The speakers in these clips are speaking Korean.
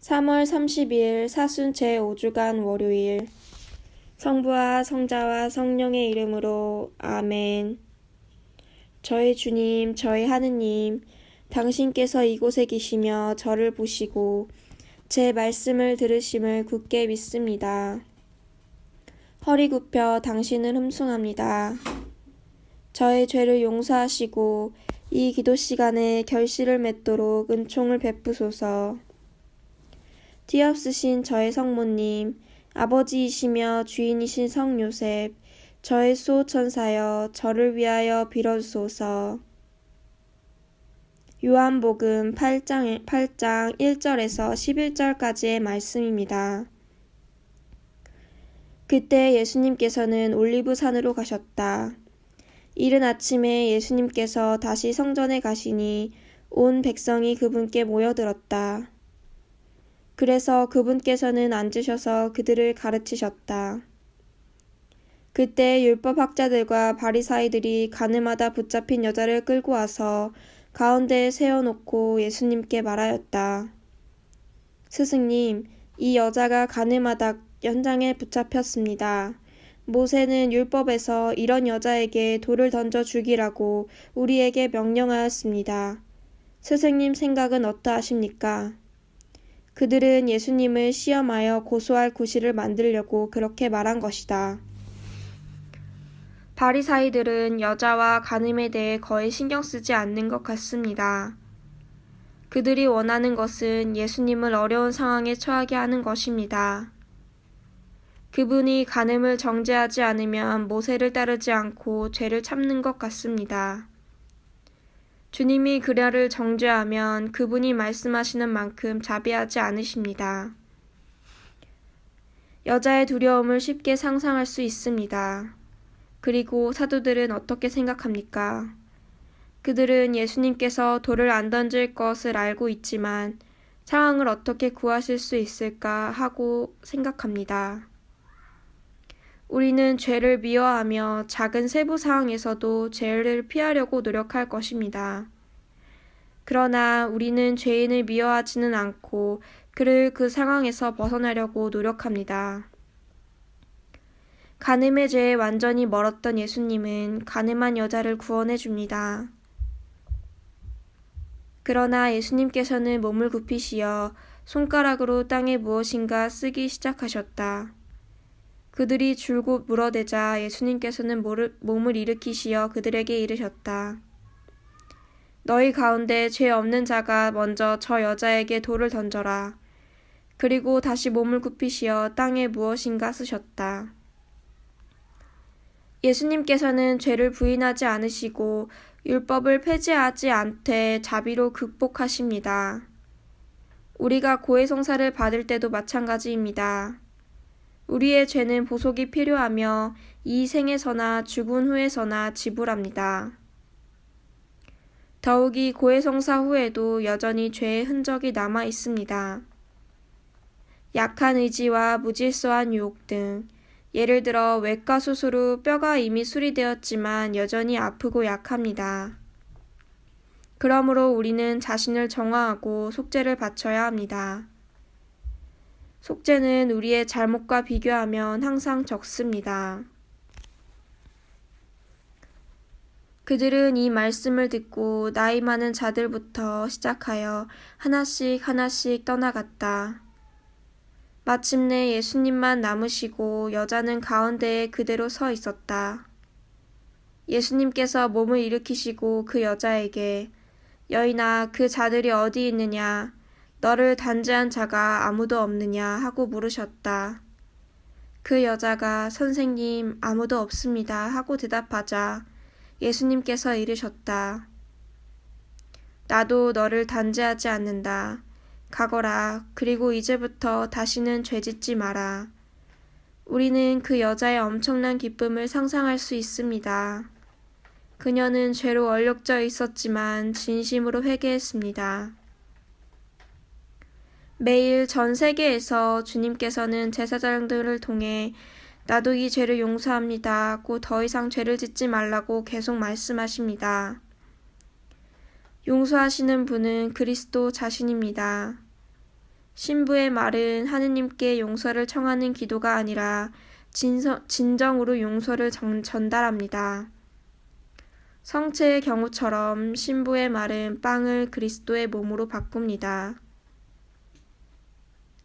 3월 30일 사순 제5주간 월요일 성부와 성자와 성령의 이름으로 아멘. 저희 주님, 저희 하느님, 당신께서 이곳에 계시며 저를 보시고 제 말씀을 들으심을 굳게 믿습니다. 허리 굽혀 당신을 흠숭합니다. 저의 죄를 용서하시고 이 기도 시간에 결실을 맺도록 은총을 베푸소서. 뒤없으신 저의 성모님, 아버지이시며 주인이신 성 요셉, 저의 수호천사여, 저를 위하여 빌어주소서. 요한복음 8장, 8장 1절에서 11절까지의 말씀입니다. 그때 예수님께서는 올리브 산으로 가셨다. 이른 아침에 예수님께서 다시 성전에 가시니 온 백성이 그분께 모여들었다. 그래서 그분께서는 앉으셔서 그들을 가르치셨다. 그때 율법학자들과 바리사이들이 가늠하다 붙잡힌 여자를 끌고 와서 가운데에 세워놓고 예수님께 말하였다. 스승님, 이 여자가 가늠하다 현장에 붙잡혔습니다. 모세는 율법에서 이런 여자에게 돌을 던져 죽이라고 우리에게 명령하였습니다. 스승님 생각은 어떠하십니까? 그들은 예수님을 시험하여 고소할 구실을 만들려고 그렇게 말한 것이다. 바리사이들은 여자와 간음에 대해 거의 신경 쓰지 않는 것 같습니다. 그들이 원하는 것은 예수님을 어려운 상황에 처하게 하는 것입니다. 그분이 간음을 정죄하지 않으면 모세를 따르지 않고 죄를 참는 것 같습니다. 주님이 그녀를 정죄하면 그분이 말씀하시는 만큼 자비하지 않으십니다. 여자의 두려움을 쉽게 상상할 수 있습니다. 그리고 사도들은 어떻게 생각합니까? 그들은 예수님께서 돌을 안 던질 것을 알고 있지만 상황을 어떻게 구하실 수 있을까 하고 생각합니다. 우리는 죄를 미워하며 작은 세부 사항에서도 죄를 피하려고 노력할 것입니다. 그러나 우리는 죄인을 미워하지는 않고 그를 그 상황에서 벗어나려고 노력합니다. 가늠의 죄에 완전히 멀었던 예수님은 가늠한 여자를 구원해 줍니다. 그러나 예수님께서는 몸을 굽히시어 손가락으로 땅에 무엇인가 쓰기 시작하셨다. 그들이 줄곧 물어대자 예수님께서는 몸을 일으키시어 그들에게 이르셨다. 너희 가운데 죄 없는 자가 먼저 저 여자에게 돌을 던져라. 그리고 다시 몸을 굽히시어 땅에 무엇인가 쓰셨다. 예수님께서는 죄를 부인하지 않으시고 율법을 폐지하지 않되 자비로 극복하십니다. 우리가 고해성사를 받을 때도 마찬가지입니다. 우리의 죄는 보속이 필요하며 이 생에서나 죽은 후에서나 지불합니다. 더욱이 고해성사 후에도 여전히 죄의 흔적이 남아 있습니다. 약한 의지와 무질서한 유혹 등 예를 들어 외과 수술 후 뼈가 이미 수리되었지만 여전히 아프고 약합니다. 그러므로 우리는 자신을 정화하고 속죄를 바쳐야 합니다. 속죄는 우리의 잘못과 비교하면 항상 적습니다. 그들은 이 말씀을 듣고 나이 많은 자들부터 시작하여 하나씩 하나씩 떠나갔다. 마침내 예수님만 남으시고 여자는 가운데에 그대로 서 있었다. 예수님께서 몸을 일으키시고 그 여자에게 여인아 그 자들이 어디 있느냐 너를 단죄한 자가 아무도 없느냐 하고 물으셨다. 그 여자가 선생님 아무도 없습니다 하고 대답하자 예수님께서 이르셨다. 나도 너를 단죄하지 않는다. 가거라. 그리고 이제부터 다시는 죄짓지 마라. 우리는 그 여자의 엄청난 기쁨을 상상할 수 있습니다. 그녀는 죄로 얼룩져 있었지만 진심으로 회개했습니다. 매일 전 세계에서 주님께서는 제사장들을 통해 나도 이 죄를 용서합니다. 고 더 이상 죄를 짓지 말라고 계속 말씀하십니다. 용서하시는 분은 그리스도 자신입니다. 신부의 말은 하느님께 용서를 청하는 기도가 아니라 진서, 진정으로 용서를 전, 전달합니다. 성체의 경우처럼 신부의 말은 빵을 그리스도의 몸으로 바꿉니다.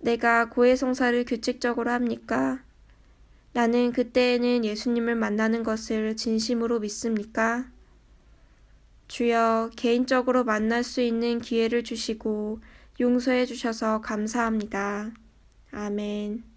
내가 고해성사를 규칙적으로 합니까? 나는 그때에는 예수님을 만나는 것을 진심으로 믿습니까? 주여 개인적으로 만날 수 있는 기회를 주시고 용서해 주셔서 감사합니다. 아멘.